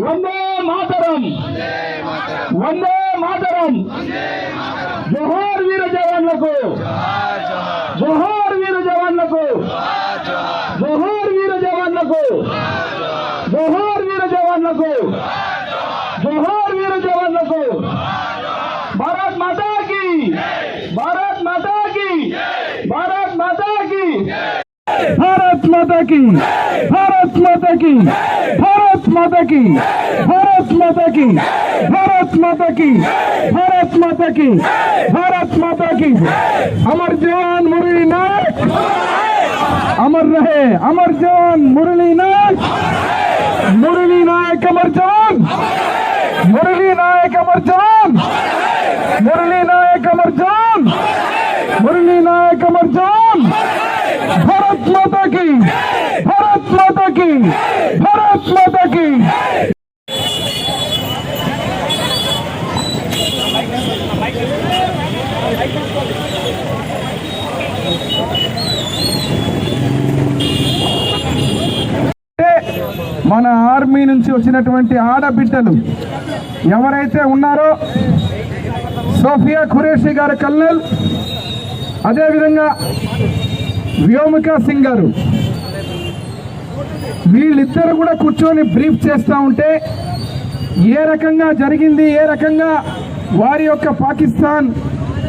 వందే మాతరం. వందే మాతరం. జోహార్ వీర జవాన్లకు. జోహార్ వీర జవాన్లకు. జోహార్ వీర జవాన్లకు. జోహార్ వీర జవాన్లకు. జోహార్ వీర జవాన్లకు. భారత్ మాతా కి భారత్ మాతా కి భారత్ మాతా కి భారత్ మాతా కి భారత్ మాతా కి భారత్ भारत माता की, भारत माता की, भारत माता की, भारत माता की, भारत माता की। अमर जवान मुरली नाथ अमर रहे, अमर जवान मुरली नाथ मुरली नायक अमर जवान मुरली नायक अमर जवान मुरली नायक अमर जवान मुरली नायक अमर जवान, भारत माता की। మన ఆర్మీ నుంచి వచ్చినటువంటి ఆడబిడ్డలు ఎవరైతే ఉన్నారో సోఫియా ఖురేషి గారు కల్నల్ అదేవిధంగా వ్యోమికా సింగ్ గారు. వీళ్ళిద్దరు కూడా కూర్చొని బ్రీఫ్ చేస్తూ ఉంటే ఏ రకంగా జరిగింది ఏ రకంగా వారి యొక్క పాకిస్తాన్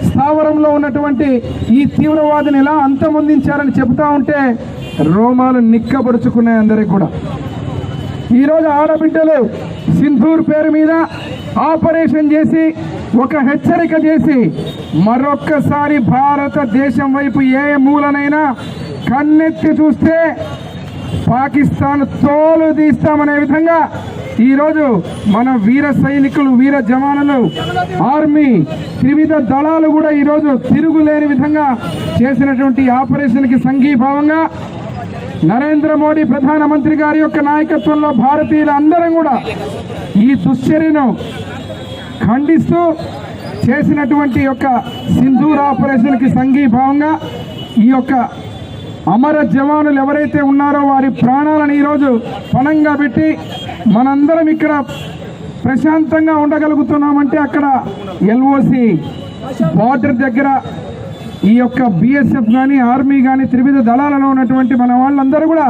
స్థావరంలో ఉన్నటువంటి ఈ తీవ్రవాదిని ఎలా అంతమొందించారని చెబుతా ఉంటే రోమాలు నిక్కబడుచుకున్నాయి అందరికి కూడా. ఈరోజు ఆడబిడ్డలు సింధూర్ పేరు మీద ఆపరేషన్ చేసి ఒక హెచ్చరిక చేసి మరొక్కసారి భారతదేశం వైపు ఏ మూలనైనా కన్నెత్తి చూస్తే పాకిస్తాన్ తోలు తీస్తామనే విధంగా ఈరోజు మన వీర సైనికులు వీర జవానులు ఆర్మీ త్రివిధ దళాలు కూడా ఈరోజు తిరుగులేని విధంగా చేసినటువంటి ఆపరేషన్కి సంఘీభావంగా నరేంద్ర మోడీ ప్రధానమంత్రి గారి యొక్క నాయకత్వంలో భారతీయులు అందరం కూడా ఈ దుశ్చర్యను ఖండిస్తూ చేసినటువంటి యొక్క సింధూర్ ఆపరేషన్కి సంఘీభావంగా ఈ యొక్క అమర జవానులు ఎవరైతే ఉన్నారో వారి ప్రాణాలను ఈరోజు పణంగా పెట్టి మనందరం ఇక్కడ ప్రశాంతంగా ఉండగలుగుతున్నామంటే అక్కడ ఎల్ఓసి బార్డర్ దగ్గర ఈ యొక్క బిఎస్ఎఫ్ కానీ ఆర్మీ కానీ త్రివిధ దళాలలో ఉన్నటువంటి మన వాళ్ళందరూ కూడా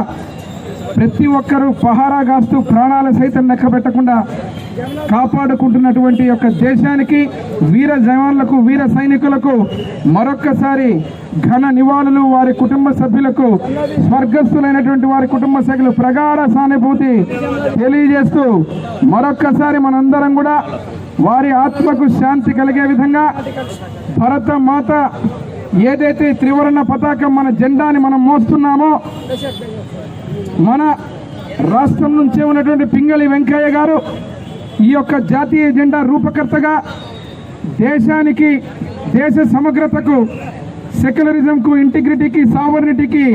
ప్రతి ఒక్కరూ పహారా కాస్తూ ప్రాణాలు సైతం లెక్క పెట్టకుండా కాపాడుకుంటున్నటువంటి యొక్క దేశానికి వీర జవాన్లకు వీర సైనికులకు మరొక్కసారి ఘన నివాళులు వారి కుటుంబ సభ్యులకు స్వర్గస్థులైనటువంటి వారి కుటుంబ సభ్యులు ప్రగాఢ సానుభూతి తెలియజేస్తూ మరొక్కసారి మనందరం కూడా వారి ఆత్మకు శాంతి కలిగే విధంగా భరత మాత ఏదైతే త్రివర్ణ పతాకం మన జెండాని మనం మోస్తున్నామో మన రాష్ట్రం నుంచే ఉన్నటువంటి పింగళి వెంకయ్య గారు ఈ యొక్క జాతీయ జెండా రూపకర్తగా దేశానికి దేశ సమగ్రతకు సెక్యులరిజంకు ఇంటిగ్రిటీకి సావర్నిటీకి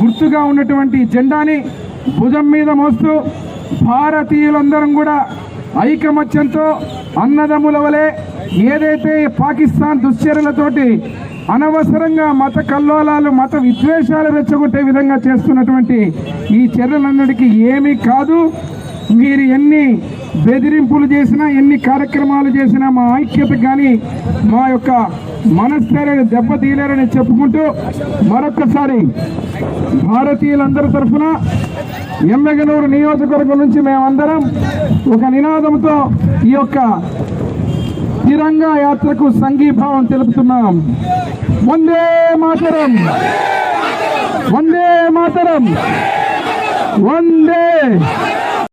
గుర్తుగా ఉన్నటువంటి జెండాని భుజం మీద మోస్తూ భారతీయులందరం కూడా ఐకమత్యంతో అన్నదమ్ముల వలె ఏదైతే పాకిస్తాన్ దుశ్చర్యలతోటి అనవసరంగా మత కల్లోలాలు మత విద్వేషాలు రెచ్చగొట్టే విధంగా చేస్తున్నటువంటి ఈ చర్యలన్నిటికీ ఏమీ కాదు. మీరు ఎన్ని బెదిరింపులు చేసినా ఎన్ని కార్యక్రమాలు చేసినా మా ఐక్యత కానీ మా యొక్క మనస్థైర్యాన్ని దెబ్బతీయలేరని చెప్పుకుంటూ మరొక్కసారి భారతీయులందరి తరఫున ఎమ్మెగనూరు నియోజకవర్గం నుంచి మేమందరం ఒక నినాదంతో ఈ యొక్క తిరంగా యాత్రకు సంఘీభావం తెలుపుతున్నాం. వందే మాతరం. వందే మాతరం. వందే